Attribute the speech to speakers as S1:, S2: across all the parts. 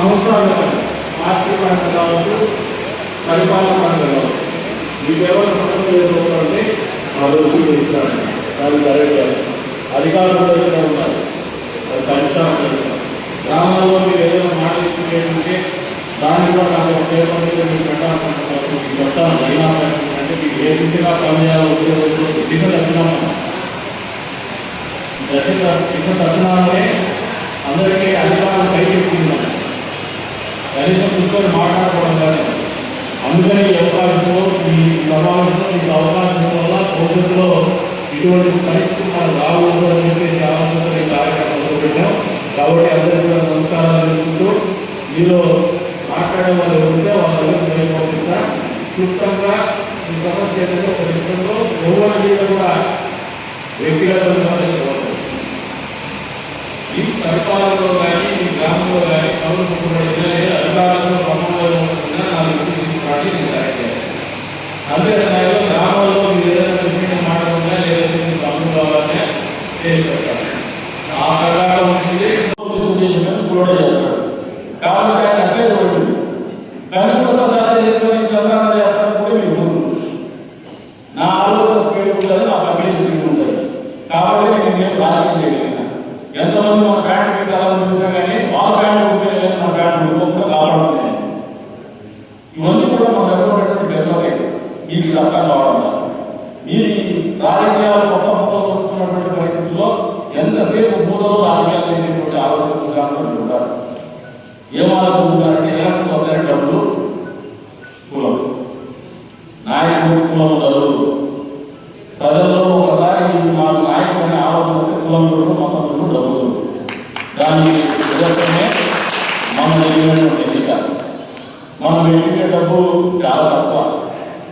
S1: సంవత్సరాలు ఆర్థిక పరంగా కావచ్చు పరిపాలన పరంగా కావచ్చు. మీకు ఎవరు సమస్యలు ఎదుర్కొంటే వాళ్ళు దాన్ని కరెక్ట్ అధికారులు దగ్గర ఉన్నారు అది పంచుతారు గ్రామాల్లో మీరు ఏదైనా మాట ఇచ్చింటే దాన్ని కూడా నాకు ఒక మీరు పెట్టాల్సిన మీకు చెప్తాను అయినా అంటే మీకు ఏ రీతిగా పనిచేయాలో ఉద్యోగంలో దిశ దర్శనం దశ దర్శనాలనే అందరికీ అధికారం పైకెత్తింది కనీసం కూర్చొని మాట్లాడుకోవడం కానీ అందుకని ఈ అవకాశంలో ఈ సమావేశంలో ఈ అవకాశం వల్ల భవిష్యత్తులో ఇటువంటి పరిస్థితులు మనకు రాకూడదు అని చెప్పేసి ఆలోచనతో ఈ కార్యక్రమంలో పెట్టాం కాబట్టి అందరికీ కూడా నమస్కారాలు తెలుపుతూ మీలో మాట్లాడే వాళ్ళు ఉంటే వాళ్ళ దగ్గర పంపిస్తా క్లుప్తంగా ఈ సమస్య ఏదైతే ఒక విషయంలో ఎవరి మీద కూడా వ్యక్తిగత ఈ పరిపాలనలో కానీ ఈ గ్రామంలో కానీ పనులు ముఖ్యమైన అధికారులతో సమన్వయం ఉంటుందా నా దృష్టికి తీసుకురావడం నేను కార్యక్రమం అదే స్థాయిలో గ్రామంలో మీరు ఏదైనా విషయం మాట్లాడుతున్నా లేదంటే మీరు పనులు కావాలనే చేసి పెట్టాలి ఆ ప్రకారం ఉంటుంది కూడా చేస్తాడు కాబట్టి ఆయన అట్లే చూడండి కానీ కొత్తసారి ఎదుర్కొని చంద్రాన్ని చేస్తాను కూడా మీకు ఉంటుంది. నా ఆలోచన స్పీడ్ ఉంటుంది నా పక్కన స్పీడ్ ఉంటుంది కాబట్టి నేను నేను రాజకీయం చేయగలిగిన. ఎంతమంది మన ప్యాంట్ పెట్టాలని చూసినా కానీ వాళ్ళ ప్యాంట్ ఉంటే నా ప్యాంట్ ఉంటుందో కాపాడుతున్నాయి ఇవన్నీ కూడా మన దగ్గర డెవలప్ మీకు ఇది అర్థం కావడం మీ రాజకీయాలు కొత్త మొత్తం వస్తున్నటువంటి పరిస్థితుల్లో ఎంతసేపు మూసలో రాజకీయాలు చేసేటువంటి ఆలోచన ఉంటారు? ఏం ఆలోచిస్తున్నారంటే ఎలక్షన్ వస్తారంటే డబ్బులు కులం. నాయకుడు కులం ఉండదు ప్రజల్లో ఒకసారి మాకు నాయకుడు అనే ఆలోచన వస్తే కులం కూడా మతం కూడా డబ్బులు దాని నిదర్శనమే మనం జరిగినటువంటి ఎన్నిక మనం పెట్టిన డబ్బు చాలా తక్కువ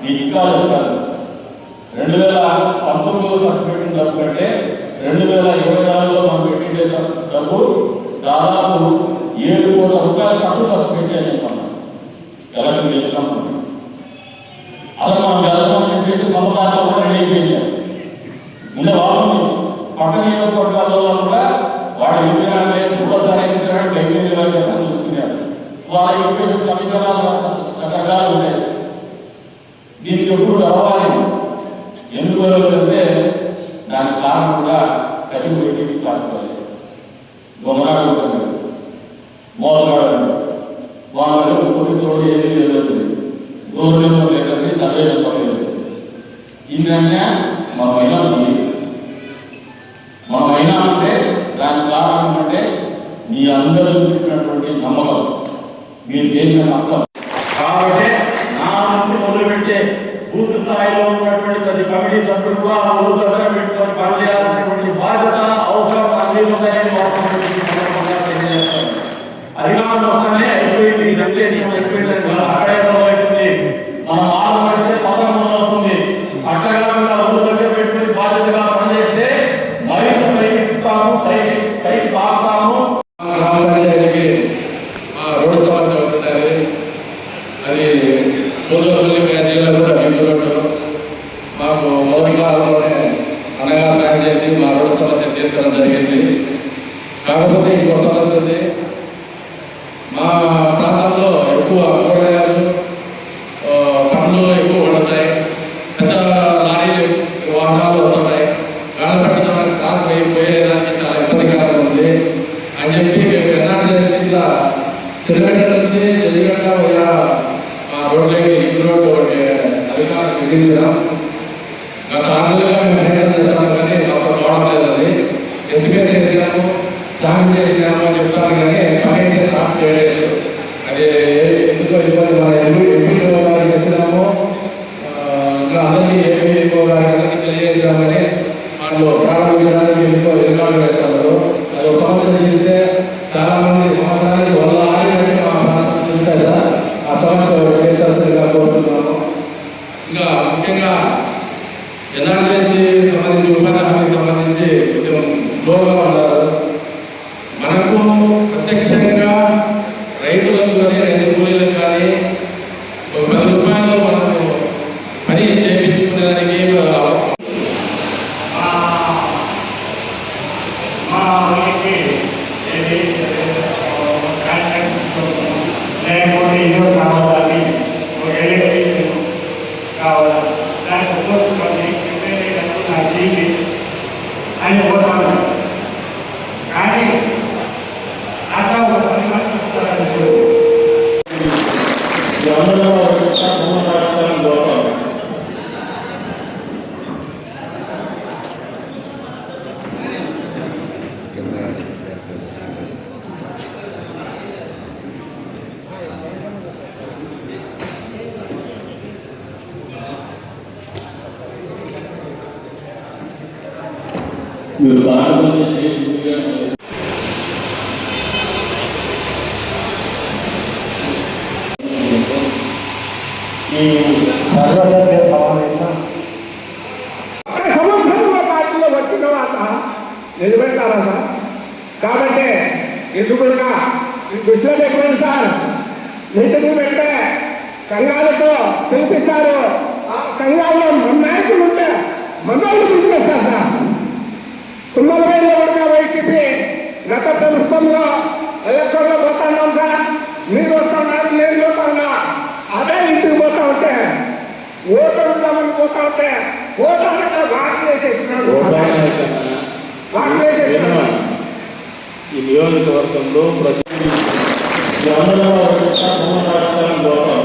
S1: మీకు ఇంకా చెప్తాను రెండు వేల పంతొమ్మిదిలో ఖర్చు పెట్టిన డబ్బు కంటే రెండు వేల ఇరవై నాలుగులో మనం పెట్టిన డబ్బు దాదాపు ఏడు కోట్ల రూపాయల ఖర్చు ఖర్చు పెట్టి అని ఎలక్షన్ చేసినాం అలా మనం గెలుచుకోమని చెప్పేసి సమకాలంలో కూడా రెడీ అయిపోయింది ముందే వాళ్ళు గౌరవం లేదంటే సర్వే చెప్పలేదు. ఈ మా మన మహిళ ఉంది. మా మహిళ అంటే దాని కారణం అంటే మీ అందరూ చూపించినటువంటి నమ్మకం. మీరు చేసిన నష్టం కాబట్టి నా నుండి మొదలుపెట్టే బూత్ స్థాయిలో ఉన్నటువంటి ప్రతి కమిటీ సభ్యులు కూడా ఆ ఊరు దగ్గర పెట్టుకొని పనిచేయాల్సినటువంటి బాధ్యత అవసరం అన్ని ఉన్నాయని వాడుతున్నటువంటి ఈ తెలియజేస్తాను. అధికారులు అయిపోయింది. ఇదంతే జీవం అయిపోయింది అని కాదు. అక్కడే మొదలవుతుంది మనం ఆలోచిస్తే పదం మొదలవుతుంది అక్కడ కాకుండా ఊరు దగ్గర పెట్టుకుని బాధ్యతగా పనిచేస్తే మరింత పైకి ఇస్తాము పైకి పైకి పాకుతాము
S2: గ్రామ పంచాయతీకి ఆ రోడ్డు సమస్య ఉంటున్నది అది పూజపల్లి జిల్లా కూడా అభివృద్ధి మాకు మౌలికాలలోనే అనగా ప్లాన్ చేసి మా రోడ్డు సమస్య తీర్చడం జరిగింది కాకపోతే ఈ కొత్త పరిస్థితి మా ప్రాంతంలో ఎక్కువ కూరగాయలు పండ్లు ఎక్కువ పడతాయి పెద్ద లారీలు వాహనాలు వస్తున్నాయి గాలిపట్టడం కాలు పోయేదానికి చాలా ఇబ్బందికరంగా ఉంది అని చెప్పి మేము ఎన్నాళ్ళు చేసి ఇట్లా తిరుగడ్డ అధికారులు విధించడం గత మేము ప్రయత్నం కానీ మాకు కావడం లేదు అది. ఎందుకంటే దాని సాయం మా వాళ్ళకి లేకపోతే ఇదో కావాలని ఒక ఎలక్ట్రీషియన్ కావాలని దానికి ఉపయోగించుకొని
S1: ప్రిపేర్ అయినప్పుడు నా జీవి ఆయన పోతాను కానీ భారతదేశ
S3: ఈ సర్వసభ్య సమావేశం
S4: సమగ్రంగా పార్టీలో వచ్చిన తర్వాత నిజమే కాదా సార్ కాబట్టి ఎందుకుగా దృష్టిలో పెట్టుకోండి సార్ మీటింగ్ పెట్టే సంఘాలతో పిలిపించారు ఆ సంఘాల్లో మన నాయకులు ఉంటే మనోళ్ళు పిలిపిస్తారు సార్. తుమ్మలపల్లి కూడా వైసీపీ గత ప్రభుత్వంలో ఎలక్షన్లో పోతున్నాం సార్. మీరు వస్తున్నారు నేను పోతున్నా అదే ఇంటికి పోతా ఉంటే ఓటర్లు పోతా ఉంటే ఓటర్లు వాటి వేసేసినాడు వాటి వేసేసినాడు
S1: ఈ నియోజకవర్గంలో ప్రతి గ్రామంలో సంవత్సరాలు పోతాం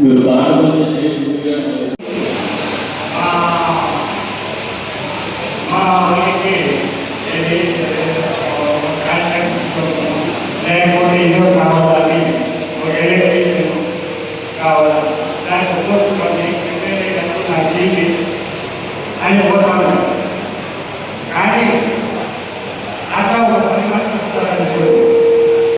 S1: మీరు ప్రారంభం
S4: Amén.